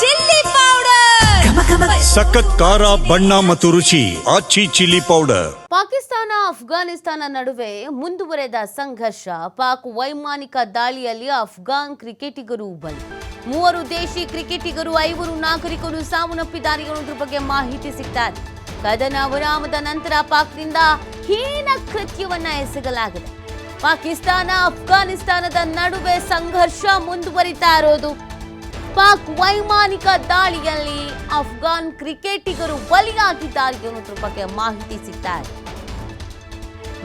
Chilli powder. ಸಖತ್ ಖಾರ ಬಣ್ಣ ಮತ್ತು ರುಚಿ ಆಚಿ ಚಿಲ್ಲಿ ಪೌಡರ್. ಪಾಕಿಸ್ತಾನ ಅಫ್ಘಾನಿಸ್ತಾನ ನಡುವೆ ಮುಂದುವರೆದ ಸಂಘರ್ಷ. ಪಾಕ್ ವೈಮಾನಿಕ ದಾಳಿಯಲ್ಲಿ ಅಫ್ಘಾನ್ ಕ್ರಿಕೆಟಿಗರು ಬಲಿ ಮೂವರು ದೇಶಿ ಕ್ರಿಕೆಟಿಗರು ಐವರು ನಾಗರಿಕರು ಸಾವನ್ನಪ್ಪಿದ್ದಾರೆ ಅನ್ನೋದ್ರ ಬಗ್ಗೆ ಮಾಹಿತಿ ಸಿಗ್ತಾರೆ. ಕದನ ವಿರಾಮದ ನಂತರ ಪಾಕ್ನಿಂದ ಹೀನ ಕೃತ್ಯವನ್ನ ಎಸಗಲಾಗಿದೆ. ಪಾಕಿಸ್ತಾನ ಅಫ್ಘಾನಿಸ್ತಾನದ ನಡುವೆ ಸಂಘರ್ಷ ಮುಂದುವರಿತಾ ಇರೋದು ಪಾಕ್ ವೈಮಾನಿಕ ದಾಳಿಯಲ್ಲಿ ಅಫ್ಘಾನ್ ಕ್ರಿಕೆಟಿಗರು ಬಲಿಯಾಗಿದ್ದಾರೆ ಅನ್ನೋದ್ರ ಬಗ್ಗೆ ಮಾಹಿತಿ ಸಿಗ್ತಾರೆ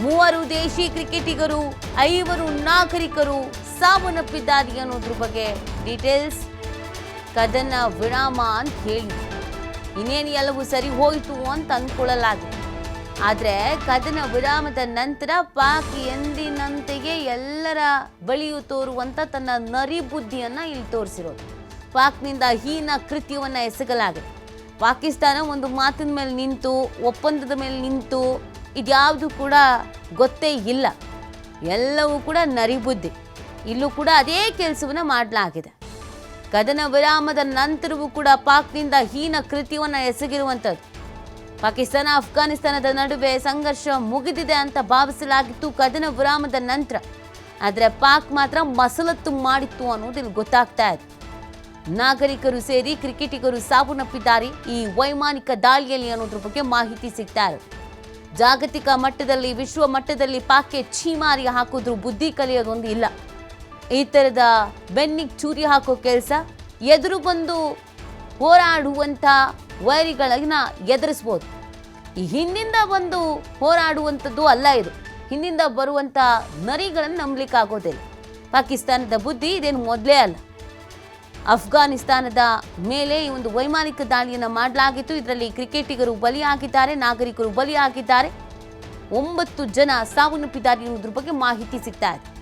ಮೂವರು ದೇಶಿ ಕ್ರಿಕೆಟಿಗರು, ಐವರು ನಾಗರಿಕರು ಸಾವನ್ನಪ್ಪಿದ್ದಾರೆ ಅನ್ನೋದ್ರ ಬಗ್ಗೆ ಡೀಟೇಲ್ಸ್ ಕದನ ವಿರಾಮ ಅಂತ ಹೇಳಿ ಇನ್ನೇನು ಎಲ್ಲವೂ ಸರಿ ಹೋಯಿತು ಅಂತ ಅಂದ್ಕೊಳ್ಳಲಾಗಿದೆ. ಆದರೆ ಕದನ ವಿರಾಮದ ನಂತರ ಪಾಕ್ ಎಂದಿನಂತೆಯೇ ಎಲ್ಲರ ಬಳಿಯು ತೋರುವಂಥ ತನ್ನ ನರಿ ಬುದ್ಧಿಯನ್ನು ಇಲ್ಲಿ ತೋರಿಸಿರೋದು. ಪಾಕ್ನಿಂದ ಹೀನ ಕೃತ್ಯವನ್ನು ಎಸಗಲಾಗಿದೆ. ಪಾಕಿಸ್ತಾನ ಒಂದು ಮಾತಿನ ಮೇಲೆ ನಿಂತು, ಒಪ್ಪಂದದ ಮೇಲೆ ನಿಂತು, ಇದ್ಯಾವುದು ಕೂಡ ಗೊತ್ತೇ ಇಲ್ಲ. ಎಲ್ಲವೂ ಕೂಡ ನರಿಬುದ್ಧಿ. ಇಲ್ಲೂ ಕೂಡ ಅದೇ ಕೆಲಸವನ್ನು ಮಾಡಲಾಗಿದೆ. ಕದನ ವಿರಾಮದ ನಂತರವೂ ಕೂಡ ಪಾಕ್ನಿಂದ ಹೀನ ಕೃತ್ಯವನ್ನು ಎಸಗಿರುವಂಥದ್ದು. ಪಾಕಿಸ್ತಾನ ಅಫ್ಘಾನಿಸ್ತಾನದ ನಡುವೆ ಸಂಘರ್ಷ ಮುಗಿದಿದೆ ಅಂತ ಭಾವಿಸಲಾಗಿತ್ತು ಕದನ ವಿರಾಮದ ನಂತರ. ಆದರೆ ಪಾಕ್ ಮಾತ್ರ ಮಸಲತ್ತು ಮಾಡಿತ್ತು ಅನ್ನೋದು ಇಲ್ಲಿ ಗೊತ್ತಾಗ್ತಾ ಇದೆ. ನಾಗರಿಕರು ಸೇರಿ ಕ್ರಿಕೆಟಿಗರು ಸಾವನ್ನಪ್ಪಿದ್ದಾರೆ. ಈ ವೈಮಾನಿಕ ದಾಳಿಯಲ್ಲಿ ಅನ್ನೋದ್ರ ಬಗ್ಗೆ ಮಾಹಿತಿ ಸಿಗ್ತಾ ಜಾಗತಿಕ ಮಟ್ಟದಲ್ಲಿ, ವಿಶ್ವ ಮಟ್ಟದಲ್ಲಿ ಪಾಕ್ಗೆ ಛೀಮಾರಿ ಹಾಕಿದ್ರು ಬುದ್ಧಿ ಕಲಿಯೋದೊಂದು ಇಲ್ಲ. ಈ ಥರದ ಬೆನ್ನಿಗೆ ಚೂರಿ ಹಾಕೋ ಕೆಲಸ ಎದುರು ಬಂದು ಹೋರಾಡುವಂಥ ವೈರಿಗಳನ್ನ ಎದುರಿಸ್ಬೋದು. ಈ ಹಿಂದಿಂದ ಬಂದು ಹೋರಾಡುವಂಥದ್ದು ಅಲ್ಲ ಇದು. ಹಿಂದಿಂದ ಬರುವಂಥ ನರಿಗಳನ್ನು ನಂಬಲಿಕ್ಕಾಗೋದಿಲ್ಲ. ಪಾಕಿಸ್ತಾನದ ಬುದ್ಧಿ ಇದೇನು ಮೊದಲೇ ಅಲ್ಲ. ಅಫ್ಘಾನಿಸ್ತಾನದ ಮೇಲೆ ಈ ಒಂದು ವೈಮಾನಿಕ ದಾಳಿಯನ್ನು ಮಾಡಲಾಗಿತ್ತು. ಇದರಲ್ಲಿ ಕ್ರಿಕೆಟಿಗರು ಬಲಿಯಾಗಿದ್ದಾರೆ, ನಾಗರಿಕರು ಬಲಿಯಾಗಿದ್ದಾರೆ. ಒಂಬತ್ತು ಜನ ಸಾವನ್ನಪ್ಪಿದ್ದಾರೆ ಎನ್ನುವುದ್ರ ಬಗ್ಗೆ ಮಾಹಿತಿ ಸಿಗ್ತಾ ಇದೆ.